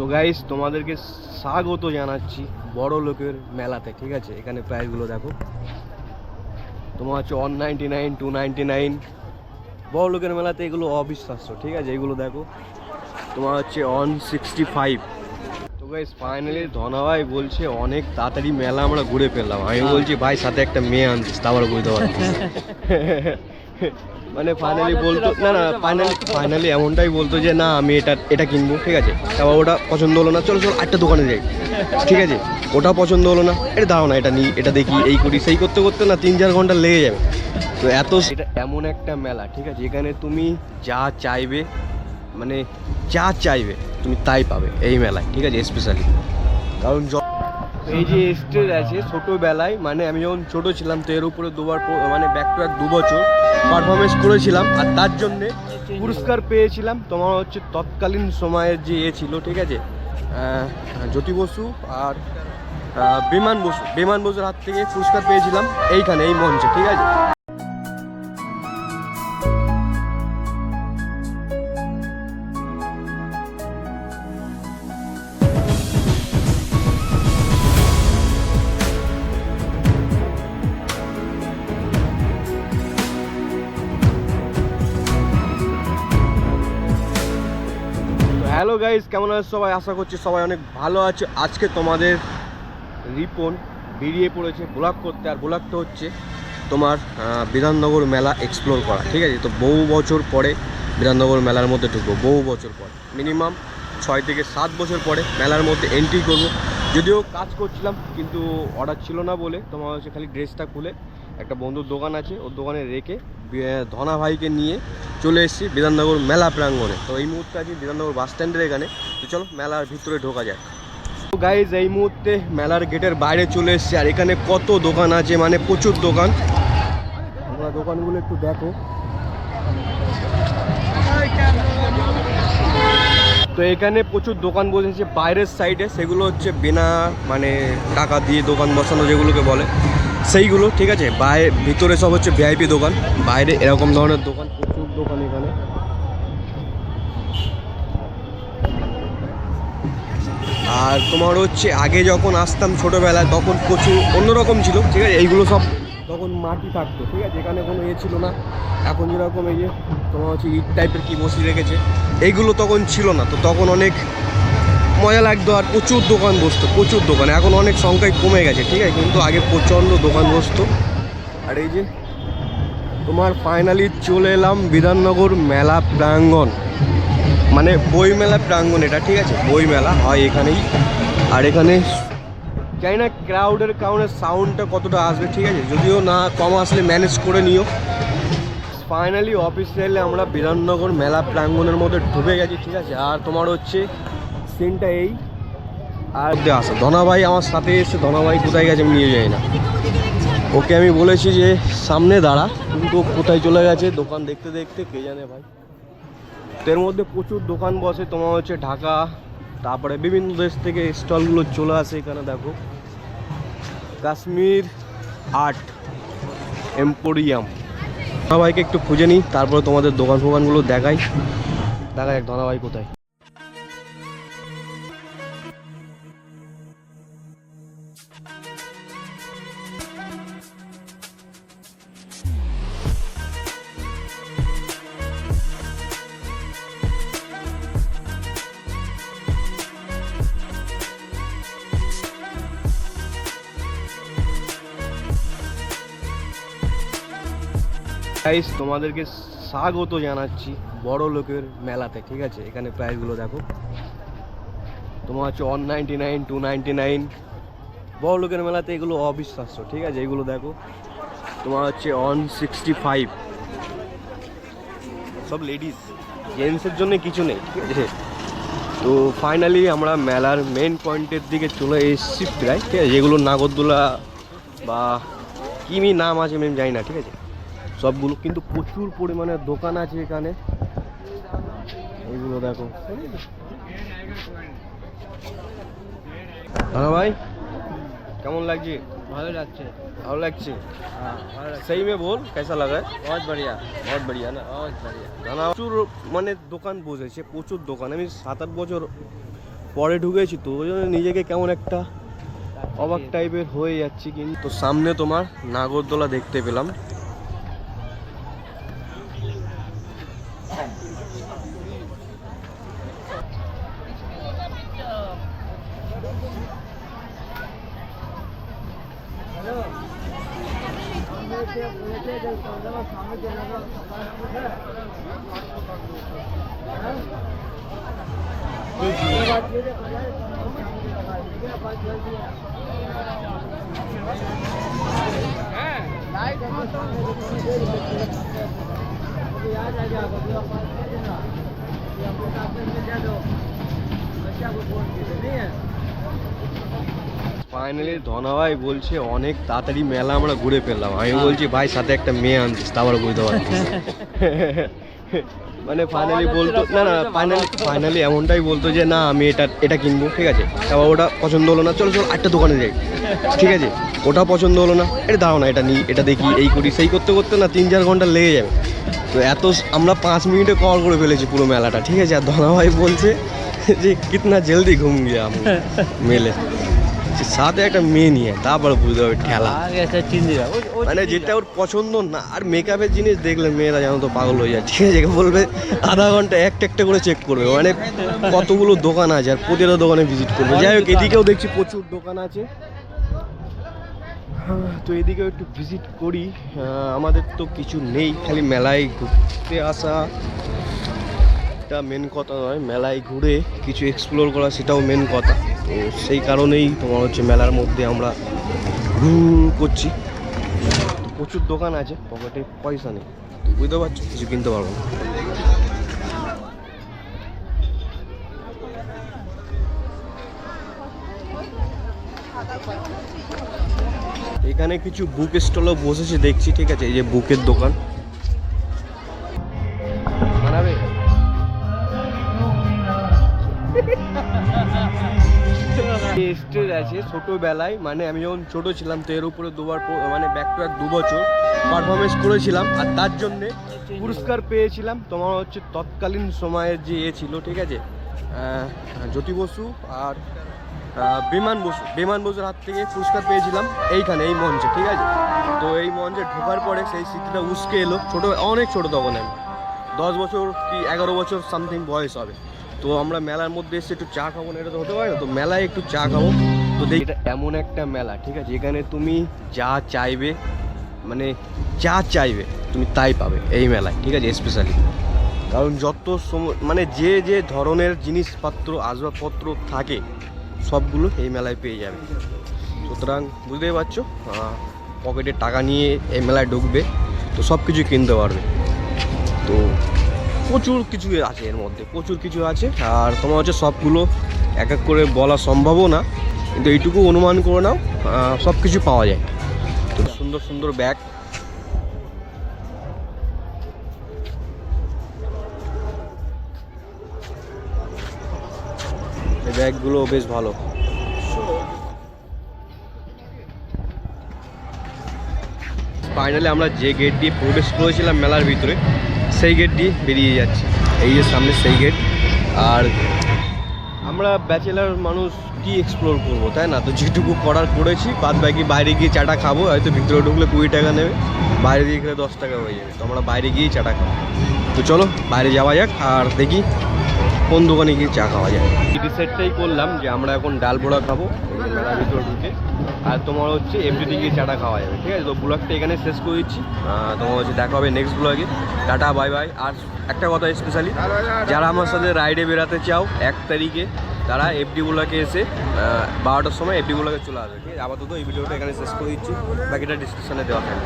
তো গাইস তোমাদেরকে স্বাগত জানাচ্ছি বড় লোকের মেলাতে ঠিক আছে? এখানে প্রাইসগুলো দেখো। তোমার হচ্ছে one ninety nine two ninety nine বড় লোকের মেলাতে এগুলো অবিশ্বাস্য ঠিক আছে? এগুলো দেখো। তোমার হচ্ছে ওয়ান সিক্সটি ফাইভ তো গাইস ফাইনালি ধনাভাই বলছে অনেক তাড়াতাড়ি মেলা আমরা ঘুরে ফেললাম। আমি বলছি ভাই সাথে একটা মেয়ে আনছিস তারপর বুঝতে পারছি মানে ফাইনালি বলতো না না ফাইনালি ফাইনালি এমনটাই বলতো যে না আমি এটা এটা কিনবো ঠিক আছে? তারপর ওটা পছন্দ হলো না চলো চলো একটা দোকানে যাই। ঠিক আছে? ওটা পছন্দ হলো না এটা দাও না এটা নিই এটা দেখি এই করি। সেই করতে করতে না তিন চার ঘণ্টা লেগে যাবে। তো এত এটা এমন একটা মেলা ঠিক আছে? এখানে তুমি যা চাইবে মানে যা চাইবে তুমি তাই পাবে এই মেলায় ঠিক আছে? স্পেশালি কারণ এই যে স্টেজ আছে ছোটোবেলায় মানে আমি যখন ছোট ছিলাম তো এর উপরে দুবার মানে ব্যাক টু ব্যাক দু বছর পারফরমেন্স করেছিলাম আর তার জন্যে পুরস্কার পেয়েছিলাম। তোমার হচ্ছে তৎকালীন সময়ের যে এ ছিল, ঠিক আছে? জ্যোতি বসু আর বিমান বসু। বিমান বসুর হাত থেকে পুরস্কার পেয়েছিলাম এইখানে, এই মঞ্চে, ঠিক আছে? হ্যালো গাইস, কেমন আছে সবাই? আশা করছি সবাই অনেক ভালো আছে। আজকে তোমাদের রিপন বেরিয়ে পড়েছে ব্লগ করতে, আর ব্লগটা হচ্ছে তোমার বিধাননগর মেলা এক্সপ্লোর করা, ঠিক আছে? তো বহু বছর পরে বিধাননগর মেলার মধ্যে ঢুকবো, বহু বছর পরে। মিনিমাম ছয় থেকে সাত বছর পরে মেলার মধ্যে এন্ট্রি করব। যদিও কাজ করছিলাম, কিন্তু অর্ডার ছিল না বলে তোমার হচ্ছে খালি ড্রেসটা খুলে একটা বন্ধুর দোকান আছে, ওর দোকানে রেখে ধনা ভাইকে নিয়ে চলে এসেছি বিধাননগর মেলা প্রাঙ্গণে। তো এই মুহূর্তে আছি বিধাননগর বাস স্ট্যান্ডের এখানে। তো চলো, মেলার ভিতরে ঢোকা যায় তো গাইজ এই মুহূর্তে মেলার গেটের বাইরে চলে এসেছি, আর এখানে কত দোকান আছে মানে প্রচুর দোকান। তোমরা দোকানগুলো একটু দেখো। তো এখানে প্রচুর দোকান বসেছে, বাইরের সাইডে সেগুলো হচ্ছে বিনা মানে টাকা দিয়ে দোকান বসানো যেগুলোকে বলে। সেইগুলো, ঠিক আছে? বাইরে ভিতরে সব হচ্ছে ভিআইপি দোকান। বাইরে এরকম ধরনের দোকান, প্রচুর দোকান এখানে। আর তোমার হচ্ছে, আগে যখন আসতাম ছোটোবেলায়, তখন প্রচুর অন্যরকম ছিল, ঠিক আছে? এইগুলো সব তখন মাটি থাকতো, ঠিক আছে? এখানে কোনো ইয়ে ছিল না। এখন যেরকম এই যে তোমার হচ্ছে ইট টাইপের কি বসিয়ে রেখেছে, এইগুলো তখন ছিল না। তো তখন অনেক মজা লাগতো আর প্রচুর দোকান বসতো, প্রচুর দোকান। এখন অনেক সংখ্যায় কমে গেছে, ঠিক আছে? কিন্তু আগে প্রচণ্ড দোকান বসতো। আর এই যে, তোমার ফাইনালি চলে এলাম বিধাননগর মেলা প্রাঙ্গণ। মানে বই মেলা প্রাঙ্গণ এটা, ঠিক আছে? বই মেলা হয় এখানেই। আর এখানে জানি না ক্রাউডের কারণে সাউন্ডটা কতটা আসবে, ঠিক আছে? যদিও না কম আসলে ম্যানেজ করে নিও। ফাইনালি অফিসিয়ালি আমরা বিধাননগর মেলা প্রাঙ্গণের মধ্যে ঢুকে গেছি, ঠিক আছে? আর তোমার হচ্ছে সিনটা এই। আর আসা। ধনাভাই আমার সাথে এসে ধনাভাই কোথায় গেছে আমি নিয়ে যাই না। ওকে আমি বলেছি যে সামনে দাঁড়া। কিন্তু কোথায় চলে গেছে দোকান দেখতে দেখতে কে জানে ভাই। এর মধ্যে প্রচুর দোকান বসে। তোমার হচ্ছে ঢাকা, তারপরে বিভিন্ন দেশ থেকে স্টলগুলো চলে আসে এখানে, দেখো। Kashmir art emporium. ধনাভাইকে একটু খুঁজে নিই, তারপরে তোমাদের দোকান ফোকানগুলো দেখাই। দেখা যাক ধনাভাই কোথায়। গাইস তোমাদেরকে স্বাগত জানাচ্ছি বড় লোকের মেলাতে, ঠিক আছে? এখানে প্রাইসগুলো দেখো। তোমার হচ্ছে one ninety nine two ninety nine বড় লোকের মেলাতে এগুলো অবিশ্বাস্য, ঠিক আছে? এগুলো দেখো। তোমার হচ্ছে ওয়ান সিক্সটি ফাইভ সব লেডিস জেন্টসের জন্য কিছু নেই, ঠিক আছে? তো ফাইনালি আমরা মেলার মেন পয়েন্টের দিকে চলে এসেছি প্রায়, ঠিক আছে? যেগুলো নাগরদোলা বা কিমি নাম আছে, আমি জানি না, ঠিক আছে? সবগুলো কিন্তু প্রচুর পরিমাণে দোকান আছে এখানে। এইগুলো দেখো। হ্যাঁ ভাই? কেমন লাগছে? ভালো লাগছে। ভালো লাগছে? হ্যাঁ, সেই মে বল কেসা লাগায়? বহুত বড়িয়া। বহুত বড়িয়া না? বহুত বড়িয়া। প্রচুর মানে দোকান বসেছে প্রচুর দোকান। আমি সাত আট বছর পরে ঢুকেছি তো ওই জন্য নিজেকে কেমন একটা অবাক টাইপের হয়ে যাচ্ছি কিন্তু। সামনে তোমার নাগরদোলা দেখতে পেলাম। યાદ આ ગયા બધું આપણે આપણે દો બચ્ચા को फोन किया नहीं है ফাইনালি ধনাভাই বলছে অনেক তাড়াতাড়ি মেলা আমরা ঘুরে ফেললাম। আমি বলছি ভাই সাথে একটা মেয়ে আনছিস তারপর বুঝতে পারছি মানে ফাইনালি বলতো না না ফাইনালি ফাইনালি এমনটাই বলতো যে না আমি এটা এটা কিনবো ঠিক আছে? তারপর ওটা পছন্দ হলো না চলো চলো একটা দোকানে যাই। ঠিক আছে? ওটা পছন্দ হলো না এটা দাঁড়াও না এটা নিই এটা দেখি এই করি। সেই করতে করতে না তিন চার ঘণ্টা লেগে যাবে। তো এত আমরা পাঁচ মিনিটে কভার করে ফেলেছি পুরো মেলাটা ঠিক আছে? আর ধনাভাই বলছে যে কিতনা জলদি ঘুম গিয়া মেলে। সাথে একটা মেয়ে নিয়ে তারপর বুঝতে হবে ঠেলা। মানে যেটা ওর পছন্দ না আর মেকআপের জিনিস দেখলে মেয়েরা যেন তো পাগল হয়ে যায়। ঠিক আছে বলবে আধা ঘণ্টা একটা একটা করে চেক করবে। মানে কতগুলো দোকান আছে আর প্রতিটা দোকানে ভিজিট করবে। যাই হোক এদিকেও দেখছি প্রচুর দোকান আছে। হ্যাঁ, তো এদিকেও একটু ভিজিট করি। আমাদের তো কিছু নেই খালি মেলায় ঘুরতে আসা। এটা মেন কথা নয়, মেলায় ঘুরে কিছু এক্সপ্লোর করা সেটাও মেন কথা। তো সেই কারণেই তোমার হচ্ছে মেলার মধ্যে আমরা ঘুর করছি। প্রচুর দোকান আছে, পকেটে পয়সা নেই। বুঝতে পারছ? কিছু কিনতে পারব না। এখানে কিছু বুক স্টলও বসেছে, দেখছি, ঠিক আছে? এই যে বুকের দোকান। ছোটোবেলায় মানে আমি যখন ছোট ছিলাম, তো এর উপরে দুবার মানে ব্যাক টু ব্যাক দু বছর পারফরমেন্স করেছিলাম। আর তার জন্যে পুরস্কার পেয়েছিলাম। তোমার হচ্ছে তৎকালীন সময়ের যে এ ছিল, ঠিক আছে? জ্যোতি বসু আর বিমান বসু। বিমান বসুর হাত থেকে পুরস্কার পেয়েছিলাম এইখানে, এই মঞ্চে, ঠিক আছে? তো এই মঞ্চে ঢোকার পরে সেই স্মৃতিটা উস্কে এলো। ছোটো, অনেক ছোটো তখন আমি। দশ বছর কি এগারো বছর সামথিং বয়স হবে। তো আমরা মেলার মধ্যে এসে একটু চা খাব না, এটা তো হতে পারে না। তো মেলায় একটু চা খাব। তো দেখ এটা এমন একটা মেলা, ঠিক আছে? এখানে তুমি যা চাইবে মানে যা চাইবে, তুমি তাই পাবে এই মেলায়, ঠিক আছে? স্পেশালি কারণ যত মানে যে যে ধরনের জিনিসপত্র, আসবাবপত্র থাকে, সবগুলো এই মেলায় পেয়ে যাবে। সুতরাং বুঝতেই পারছ? পকেটে টাকা নিয়ে এই মেলায় ঢুকবে, তো সব কিছু কিনতে পারবে। তো প্রচুর কিছু আছে এর মধ্যে, প্রচুর কিছু আছে। আর তোমার হচ্ছে সবগুলো এক এক করে বলা সম্ভবও না। কিন্তু এইটুকু অনুমান করে নাও সব কিছু পাওয়া যায়। তো সুন্দর সুন্দর ব্যাগ। ব্যাগগুলো বেশ ভালো। ফাইনালি আমরা যে গেট দিয়ে প্রবেশ করেছিলাম মেলার ভিতরে, সেই গেট দিয়ে বেরিয়ে যাচ্ছি। এই যে সামনে সেই গেট। আর আমরা ব্যাচেলার মানুষ কি এক্সপ্লোর করব, তাই না? তো যেটুকু করার করেছি, বাদ বাকি বাইরে গিয়ে চাটা খাব, হয়তো ভিতরে ঢুকলে কুড়ি টাকা নেবে, বাইরে দিয়ে গেলে দশ টাকা হয়ে যাবে, তো আমরা বাইরে গিয়েই চাটা খাব। তো চলো, বাইরে যাওয়া যাক, আর দেখি কোন দোকানে গিয়ে চা খাওয়া যায়। ডিসাইডটাই করলাম যে আমরা এখন ডাল বড়া খাব, এই মেলার ভিতরে ঢুকে। আর তোমার হচ্ছে এমডিতে গিয়ে চাটা খাওয়া যাবে, ঠিক আছে? তো ব্লগটা এখানে শেষ করে দিচ্ছি। তোমার হচ্ছে দেখা হবে নেক্সট ব্লগে টাটা বাই বাই আর একটা কথা স্পেশালি যারা আমার সাথে রাইডে বেরাতে চাও, এক তারিখে তারা এফডি ব্লকে এসে বারোটার সময় এফডি ব্লকে চলে আসবে। আপাতত এই ভিডিওটা এখানে শেষ করে দিচ্ছি। বাকিটা ডিসক্রিপশনে দেওয়া থাকবে।